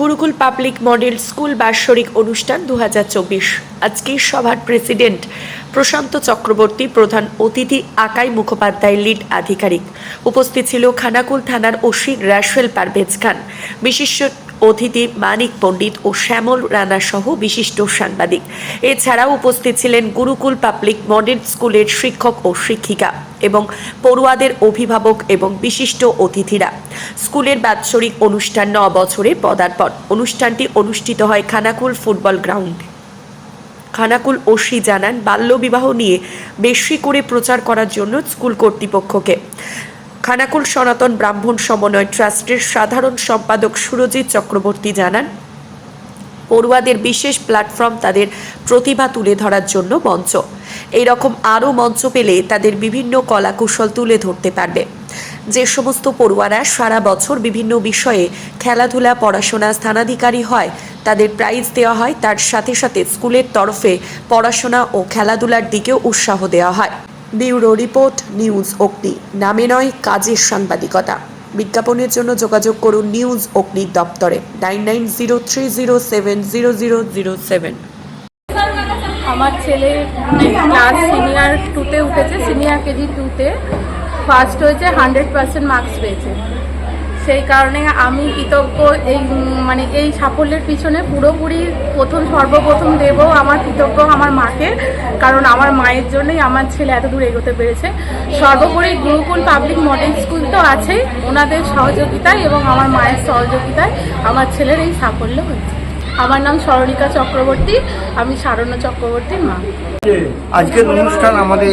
Gurukul public model school বার্ষরিক অনুষ্ঠান দু হাজার চব্বিশ। আজকের সভার প্রেসিডেন্ট প্রশান্ত চক্রবর্তী, প্রধান অতিথি আকাই মুখোপাধ্যায়, লিড আধিকারিক। উপস্থিত ছিল খানাকুল থানার ওসি রাসেল পারভেজ খান। বিশিষ্ট অতিথি মানিক পণ্ডিত ও শ্যামল রানা সহ বিশিষ্ট সাংবাদিক। এছাড়াও উপস্থিত ছিলেন গুরুকুল পাবলিক মডেল স্কুলের শিক্ষক ও শিক্ষিকা এবং পড়ুয়াদের অভিভাবক এবং বিশিষ্ট অতিথিরা। স্কুলের বাৎসরিক অনুষ্ঠান ন বছরে পদার্পণ। অনুষ্ঠানটি অনুষ্ঠিত হয় খানাকুল ফুটবল গ্রাউন্ডে। খানাকুল ওশি জানান, বাল্যবিবাহ নিয়ে বেশি করে প্রচার করার জন্য স্কুল কর্তৃপক্ষকে খানাকুল সনাতন ব্রাহ্মণ সমন্বয় ট্রাস্টের সাধারণ সম্পাদক সুরজিৎ চক্রবর্তী জানান, পড়ুয়াদের বিশেষ প্ল্যাটফর্ম তাদের প্রতিভা তুলে ধরার জন্য মঞ্চ। এই রকম আরও মঞ্চ পেলে তাদের বিভিন্ন কলাকৌশল তুলে ধরতে পারবে। যে সমস্ত পড়ুয়ারা সারা বছর বিভিন্ন বিষয়ে খেলাধুলা, পড়াশোনা স্থানাধিকারী হয়, তাদের প্রাইজ দেওয়া হয়, তার সাথে সাথে স্কুলের তরফে পড়াশোনা ও খেলাধুলার দিকেও উৎসাহ দেওয়া হয়। ব্যুরো রিপোর্ট, নিউজ অগ্নি। নামে নয়, কাজের সাংবাদিকতা। বিজ্ঞাপনের জন্য যোগাযোগ করুন নিউজ অগ্নির দপ্তরে, nine nine zero three zero seven zero zero zero seven. আমার ছেলে ক্লাস সিনিয়র টুতে উঠেছে সিনিয়র কেজি টুতে ফার্স্ট হয়েছে হান্ড্রেড পার্সেন্ট মার্কস পেয়েছে। সেই কারণে আমি কৃতজ্ঞ, এই মানে এই সাফল্যের পিছনে পুরোপুরি প্রথম, সর্বপ্রথম দেব আমার কৃতজ্ঞ আমার মাকে, কারণ আমার মায়ের জন্যই আমার ছেলে এত দূর এগোতে পেরেছে। সর্বোপরি গুরুকুল পাবলিক মডেল স্কুল তো আছেই, ওনাদের সহযোগিতায় এবং আমার মায়ের সহযোগিতায় আমার ছেলের এই সাফল্য হয়েছে। আমার নাম সরণিকা চক্রবর্তী, আমি সারণ্য চক্রবর্তীর মা। আজকের অনুষ্ঠান আমাদের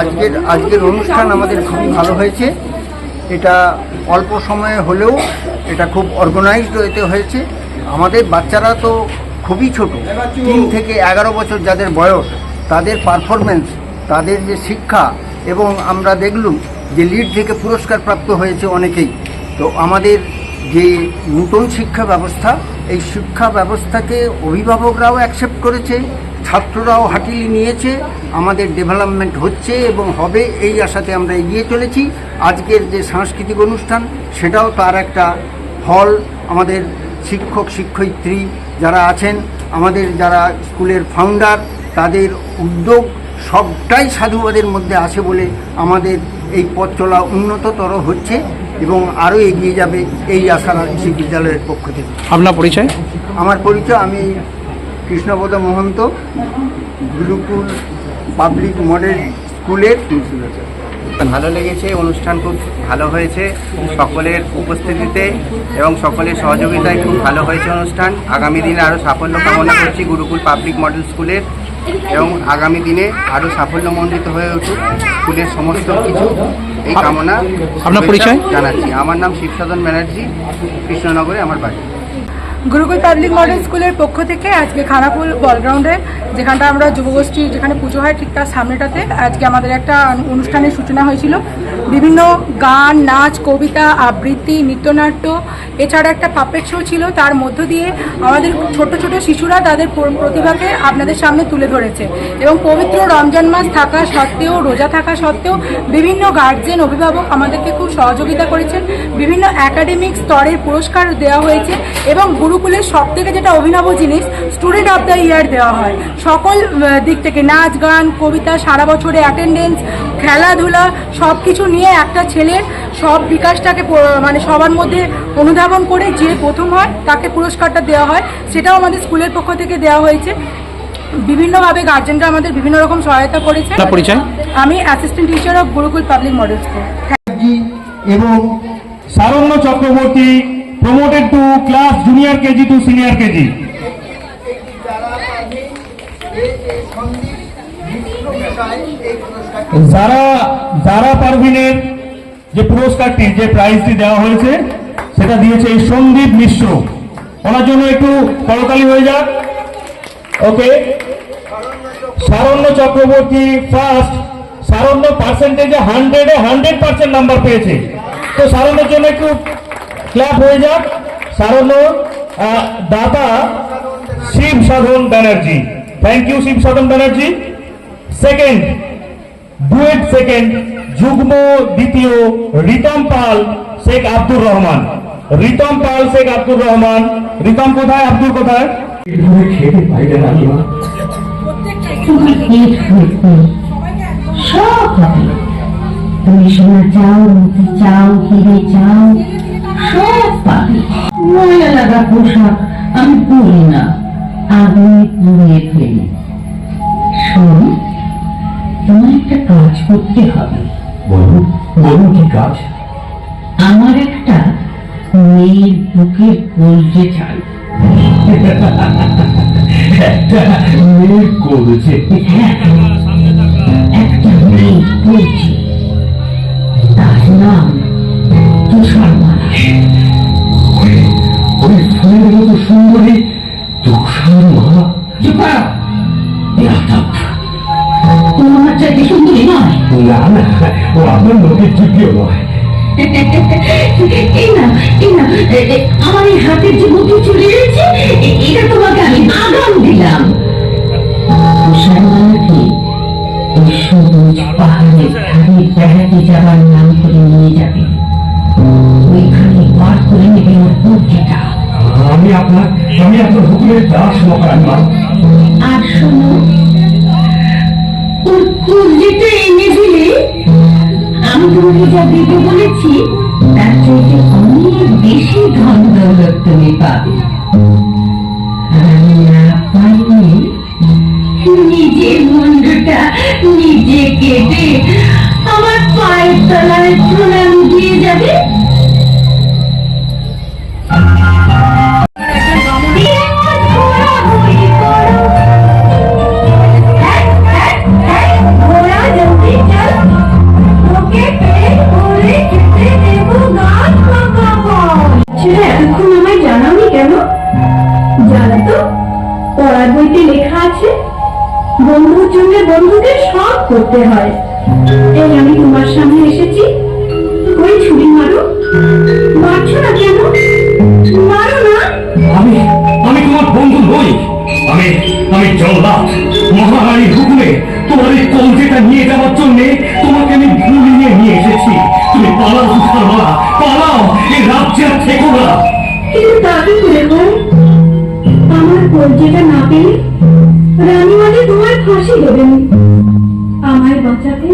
আজকের আজকের অনুষ্ঠান আমাদের খুবই ভালো হয়েছে। এটা অল্প সময়ে হলেও এটা খুব অর্গানাইজড এতে হয়েছে। আমাদের বাচ্চারা তো খুবই ছোট, তিন থেকে এগারো বছর যাদের বয়স, তাদের পারফরমেন্স তাদের যে শিক্ষা এবং আমরা দেখলুম যে লিড থেকে পুরস্কার প্রাপ্ত হয়েছে অনেকেই। তো আমাদের যে নতুন শিক্ষা ব্যবস্থা, এই শিক্ষা ব্যবস্থাকে অভিভাবকরাও অ্যাকসেপ্ট করেছে। ছাত্ররাও হাতিয়ে নিয়েছে আমাদের ডেভেলপমেন্ট হচ্ছে এবং হবে এই আশাতে আমরা এগিয়ে চলেছি। আজকের যে সাংস্কৃতিক অনুষ্ঠান সেটাও তার একটা ফল আমাদের শিক্ষক শিক্ষয়িত্রী যারা আছেন আমাদের যারা স্কুলের ফাউন্ডার তাদের উদ্যোগ সবটাই সাধুবাদের মধ্যে আছে বলে আমাদের এই পথ চলা উন্নততর হচ্ছে এবং আরও এগিয়ে যাবে এই আশা বিদ্যালয়ের পক্ষ থেকে। আপনার পরিচয়? আমার পরিচয় আমি কৃষ্ণপদ মহন্ত গুরুকুল পাবলিক মডেল স্কুলের প্রিন্সিপাল ভালো লেগেছে অনুষ্ঠান খুব ভালো হয়েছে সকলের উপস্থিতিতে এবং সকলের সহযোগিতায় খুব ভালো হয়েছে অনুষ্ঠান। আগামী দিনে আরও সাফল্য কামনা করছি গুরুকুল পাবলিক মডেল স্কুলের এবং আগামী দিনে আরও সাফল্যমণ্ডিত হয়ে উঠুক। স্কুলের সমস্ত কিছু এই কামনা আপনার পরিচয়? জানাচ্ছি। আমার নাম শিবসাধন ব্যানার্জি কৃষ্ণনগরে আমার বাড়ি। গুরুকুল পাবলিক মডেল স্কুলের পক্ষ থেকে আজকে খানাকুল বলগ্রাউন্ডে যেখানটা আমরা যুবগোষ্ঠী যেখানে পুজো হয় ঠিক তার সামনেটাতে, আজকে আমাদের একটা অনুষ্ঠানের সূচনা হয়েছিল। বিভিন্ন গান, নাচ, কবিতা, আবৃত্তি, নৃত্যনাট্য, এছাড়া একটা পাপের শো ছিল, তার মধ্য দিয়ে আমাদের ছোট ছোট শিশুরা তাদের প্রতিভাকে আপনাদের সামনে তুলে ধরেছে। এবং পবিত্র রমজান মাস থাকা সত্ত্বেও, রোজা থাকা সত্ত্বেও বিভিন্ন গার্জেন অভিভাবক আমাদেরকে খুব সহযোগিতা করেছেন। বিভিন্ন একাডেমিক স্তরের পুরস্কার দেওয়া হয়েছে এবং গুরুকুলের সব থেকে যেটা অভিনব জিনিস স্টুডেন্ট অফ দ্য ইয়ার দেওয়া হয়। সকল দিক থেকে নাচ গান কবিতা সারা বছরে অ্যাটেন্ডেন্স খেলাধুলা সব কিছু নিয়ে একটা ছেলের সব বিকাশটাকে মানে সবার মধ্যে অনুধাবন করে যে প্রথম হয় তাকে পুরস্কারটা দেওয়া হয়। সেটাও আমাদের স্কুলের পক্ষ থেকে দেওয়া হয়েছে। বিভিন্নভাবে গার্জেনরা আমাদের বিভিন্ন রকম সহায়তা করেছে। পরিচয়? আমি assistant teacher of Gurukul public model school এবং Saranya Chakraborty promoted to class junior KG to senior KG যারা যারা পারভিনের যে পুরস্কারটি যে প্রাইজটি দেওয়া হয়েছে, সেটা দিয়েছে এই সন্দীপ মিশ্র। ওনার জন্য একটু করতালি হয়ে যাক। ওকে সারণ্য চক্রবর্তী ফার্স্ট সারণ্য পার্সেন্টেজে হান্ড্রেডে হান্ড্রেড পার্সেন্ট নাম্বার পেয়েছে। তো সারণ্যের জন্য একটু ক্ল্যাপ হয়ে যাক। আহ, দাতা Shiv Sadhan Banerjee. Thank you Shiv Sadhan Banerjee. Second duet second যুগ্ম দ্বিতীয় রিতম পাল শেখ আব্দুর রহমান। রিতম পাল শেখ আব্দুর রহমান। রিতম কোথায়? আব্দুল কোথায়? খেতে পাইলে না সব তুমি সোনা চাও চাও হিরে চাও সব ময়লা লাগা পোশাক আমি পরি না আগুনে পুড়িয়ে ফেলি শোন তোমার একটা কাজ? করতে হবে বলুন বলুন কি কাজ? আমার একটা মেয়ের বুকের কলজে চাই একটা মেয়ে করেছে হ্যাঁ, একটা মেয়ে কলজে তার নাম তুষার। ওই মতো সুন্দরী তুষার মালা চুপা তোমার চাইতে সুন্দরী নয়? না ও লোকের যোগ্য নয়। আমার এই হাতের যে চলে গেছে এটা তোমাকে আমি আগাম দিলাম। তুষার মালাকে ওই সবুজ পাহাড়ের ধারে বেড়াতে যাবার আমি দাস মহারাজ মা। আর ওর এনে দিলে আমি তোমাকে যা দিতে বলেছি, তার চাইতে অনেক বেশি ধন দৌলত তুমি পাবে। না পাইলে নিজের মুন্ডটা নিজে কেটে আমার পায়ের তলায় ঝোলান দিয়ে যাবে। করতে হয়। এই আমি তোমার সামনে এসেছি। ওই ছুরি মারো। মারছো না কেন? মারো না। আমি আমি তোমার বন্ধু নই। আমি আমি জল্লাদ মহারানীর হুকুমে তোমার এই কলজেটা নিয়ে যাওয়ার জন্য তোমাকে আমি ভুলিয়ে নিয়ে এসেছি। তুমি পালাও মালা। পালাও এই রাজ্যে আর থেকো না। কিন্তু কি করে আমার কলজেটা না পেলে রানীমাকে তোমার ফাঁসি দেবেন। আমায় বাঁচাতে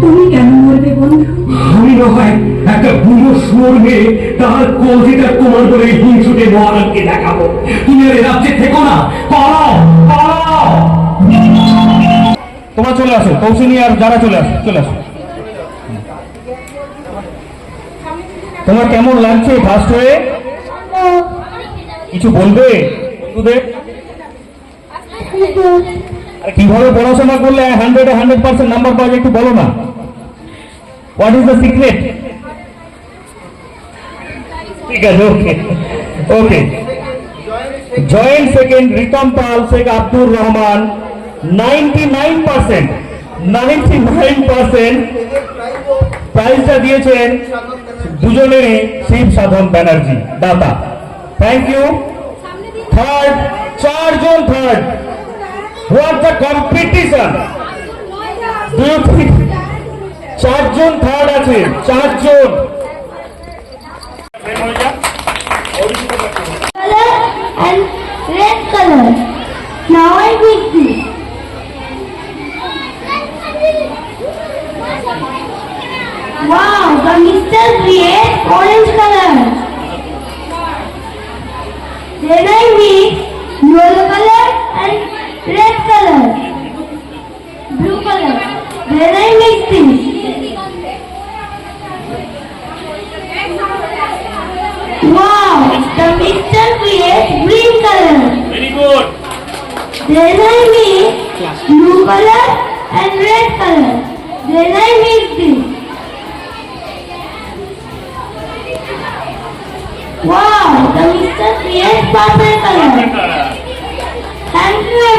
তুমি কেন মরবে বন্ধু আমি নয় একটা বুড়ো শুয়োর মেয়ে তার কলজেটা তোমার বলে হিংসুটে মহারাজকে দেখাবো। তুমি আর এই রাজ্যে থেকো না। পালাও পালাও। তোমরা চলে আসো কৌশিনী আর যারা চলে আসো চলে আসো। তোমার কেমন লাগছে ফার্স্ট হয়ে? কিছু বলবে বন্ধুদের? কীভাবে পড়াশোনা করলে হান্ড্রেডে হান্ড্রেড পার্সেন্ট নাম্বার পাওয়া যায় একটু বলো না। হোয়াট ইজ দ্য সিক্রেট ঠিক আছে okay okay joint second Ritam Pal Sheikh Abdur Rahman ninety nine percent ninety nine percent প্রাইজটা দিয়েছেন দুজনেরই শিব সাধন ব্যানার্জি, দাতা। থ্যাংক ইউ থার্ড চারজন third What the competition do you think চারজন থার্ড আছে চারজন color and red color. Now I pick this. Wow, the mister creates orange color. Then I mix yellow color Rearrange things. Wow, the mixture creates green color. Very good. Design is blue color and red color. Design makes this. Wow, the mixture creates purple color. Thank you.